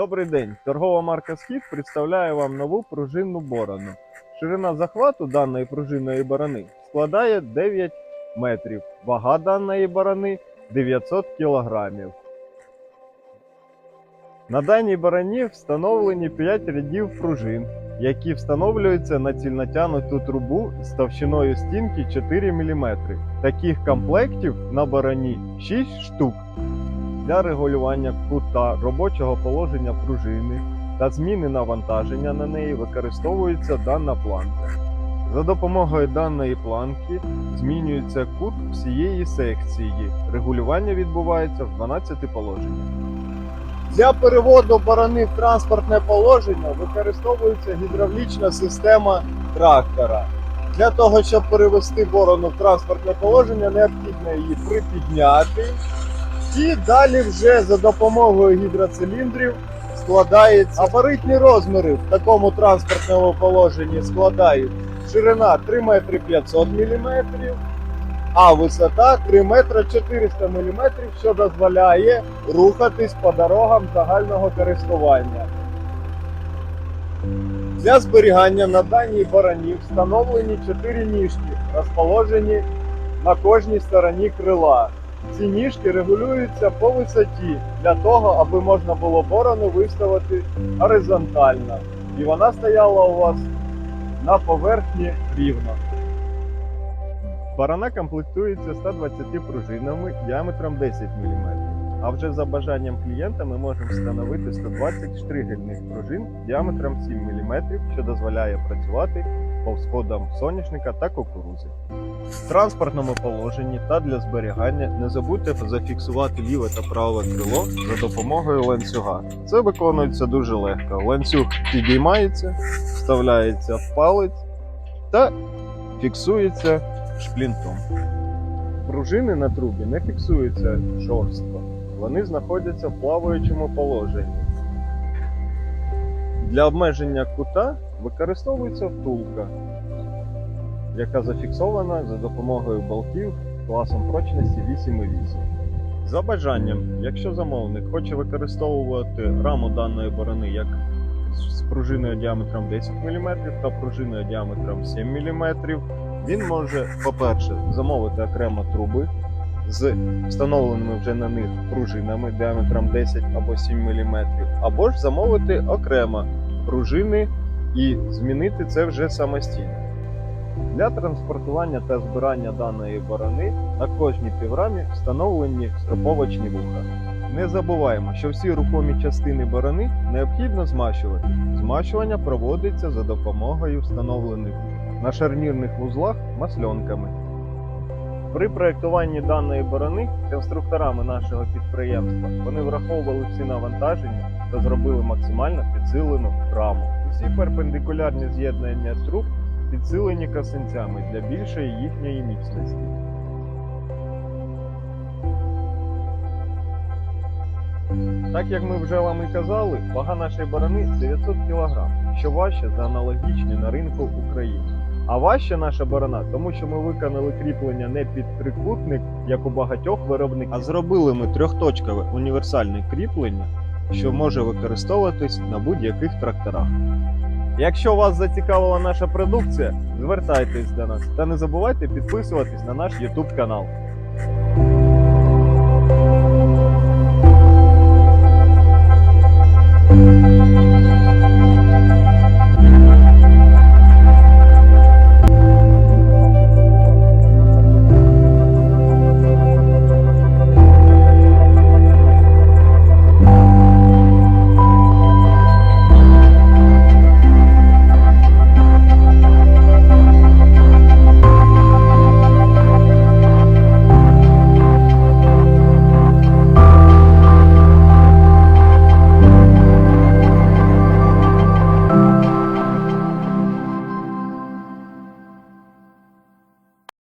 Добрий день! Торгова марка Схід представляє вам нову пружинну борону. Ширина захвату даної пружинної борони складає 9 метрів. Вага даної борони 900 кілограмів. На даній бороні встановлені 5 рядів пружин, які встановлюються на цільнотянуту трубу з товщиною стінки 4 мм. Таких комплектів на бороні 6 штук для регулювання кута робочого положення пружини та зміни навантаження на неї використовується дана планка. За допомогою даної планки змінюється кут всієї секції. Регулювання відбувається в 12 положеннях. Для переводу борони в транспортне положення використовується гідравлічна система трактора. Для того, щоб перевести борону в транспортне положення, необхідно її припідняти і далі вже за допомогою гідроциліндрів складається габаритні розміри в такому транспортному положенні складають ширина 3 метри 500 мм, а висота 3 метри 400 мм, що дозволяє рухатись по дорогам загального користування. Для зберігання на даній бороні встановлені 4 ніжки, розположені на кожній стороні крила. Ці ніжки регулюються по висоті для того, аби можна було борону виставити горизонтально. І вона стояла у вас на поверхні рівно. Барана комплектується 120 пружинами діаметром 10 мм. А вже за бажанням клієнта ми можемо встановити 120 штригельних пружин діаметром 7 мм, що дозволяє працювати по всходам соняшника та кукурузи. В транспортному положенні та для зберігання не забудьте зафіксувати ліве та праве крило за допомогою ланцюга. Це виконується дуже легко. Ланцюг підіймається, вставляється в палець та фіксується шплінтом. Пружини на трубі не фіксуються жорстко, вони знаходяться в плаваючому положенні. Для обмеження кута використовується втулка, яка зафіксована за допомогою болтів класом прочності 8,8. За бажанням, якщо замовник хоче використовувати раму даної борони як з пружиною діаметром 10 мм та пружиною діаметром 7 мм, він може, по-перше, замовити окремо труби з встановленими вже на них пружинами діаметром 10 або 7 мм, або ж замовити окремо пружини і змінити це вже самостійно. Для транспортування та збирання даної борони на кожній піврамі встановлені строповочні вуха. Не забуваємо, що всі рухомі частини борони необхідно змащувати. Змащування проводиться за допомогою встановлених на шарнірних вузлах масльонками. При проєктуванні даної борони конструкторами нашого підприємства вони враховували всі навантаження та зробили максимально підсилену раму. Усі перпендикулярні з'єднання труб підсилені косинцями для більшої їхньої міцності. Так як ми вже вам і казали, вага нашої борони 900 кг, що важче за аналогічні на ринку в Україні. А важче наша борона, тому що ми виконали кріплення не під трикутник, як у багатьох виробників, а зробили ми трьохточкове універсальне кріплення, що може використовуватись на будь-яких тракторах. Якщо вас зацікавила наша продукція, звертайтесь до нас та не забувайте підписуватись на наш YouTube канал.